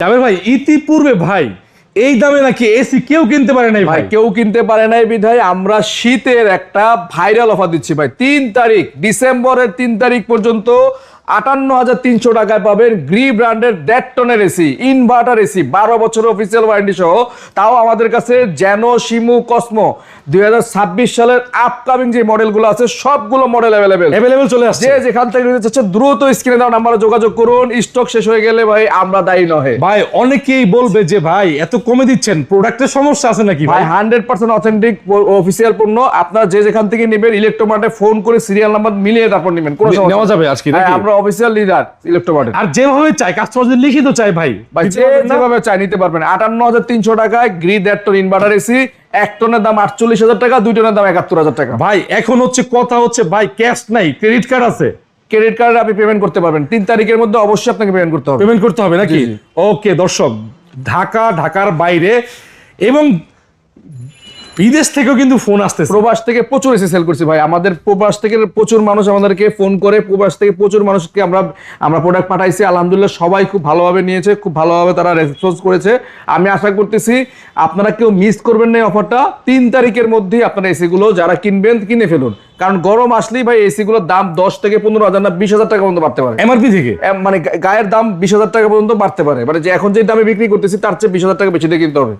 জাবের ভাই ইতিপূর্বে ভাই এই দামে নাকি এসি কেউ কিনতে পারে নাই ভাই ভাই? কেউ কিনতে পারে নাই বিধায় আমরা শীতের একটা ভাইরাল অফার দিচ্ছি ভাই। তিন তারিখ ডিসেম্বরের তিন তারিখ পর্যন্ত আটান্ন হাজার তিনশো টাকায় পাবেন গ্রি ব্র্যান্ডের দেড় টনের এসি ইনভার্টার এসি বারো বছর অফিসিয়াল ওয়ারেন্টি সহ। তাও আমাদের কাছে জ্যানো শিমু কসমো দুই সালের আপকামিং যে মডেলগুলো আছে সবগুলো মডেল অ্যাভেলেবেল অ্যাভেলেবল চলে আসছে। যেখান থেকে নিতে চাচ্ছে দ্রুত স্ক্রিনে দেওয়া নাম্বারে যোগাযোগ করুন। স্টক শেষ হয়ে গেলে ভাই আমরা দায়ী নহে। ভাই অনেকেই বলবে যে ভাই এত কমে দিচ্ছেন প্রোডাক্টের সমস্যা আছে নাকি ভাই? হান্ড্রেড পার্সেন্ট অথেন্টিক অফিসিয়াল পণ্য। আপনারা যে যেখান থেকে নেবেন ইলেকট্রোমার্টে ফোন করে সিরিয়াল নাম্বার মিলিয়ে তারপর নেবেন কোনো সমস্যা নেওয়া যাবে আজকে আমরা অফিসিয়াল লিডার ইলেকট্রোমার্টে আর যেভাবে চাই কাস্টমার যদি লিখিত চাই ভাই ভাই? যেভাবে চাই নিতে পারবেন। আটান্ন হাজার তিনশো টাকায় গ্রি দেড় টন ইনভার্টার এসি এক টনের দাম আটচল্লিশ হাজার টাকা দুই টনের দাম একাত্তর হাজার টাকা। ভাই এখন হচ্ছে কথা হচ্ছে ভাই ক্যাশ নাই ক্রেডিট কার্ড আছে। ক্রেডিট কার্ডে আপনি পেমেন্ট করতে পারবেন। তিন তারিখের মধ্যে অবশ্যই আপনাকে পেমেন্ট করতে হবে। পেমেন্ট করতে হবে নাকি। ওকে দর্শক ঢাকা ঢাকার বাইরে এবং বিদেশ থেকেও কিন্তু ফোন আসতেছে। প্রবাস থেকে প্রচুর এসে সেল করছি ভাই। আমাদের প্রবাস থেকে প্রচুর মানুষ আমাদেরকে ফোন করে। প্রবাস থেকে প্রচুর মানুষকে আমরা আমরা প্রোডাক্ট পাঠাইছি। আলহামদুলিল্লাহ সবাই খুব ভালোভাবে নিয়েছে। খুব ভালোভাবে তারা রেসপন্স করেছে। আমি আশা করতেছি আপনারা কেউ মিস করবেন না এই অফারটা তিন তারিখের মধ্যেই আপনারা এসিগুলো যারা কিনবেন কিনে ফেলুন। কারণ গরম আসলেই ভাই এসিগুলোর দাম দশ থেকে পনেরো হাজার না বিশ হাজার টাকা পর্যন্ত বাড়তে পারে। এমআরপি থেকে? মানে গায়ের দাম বিশ হাজার টাকা পর্যন্ত বাড়তে পারে। মানে যে এখন যে দামে বিক্রি করতেছি তার চেয়ে বিশ হাজার টাকা বেশি দিয়ে কিনতে হবে।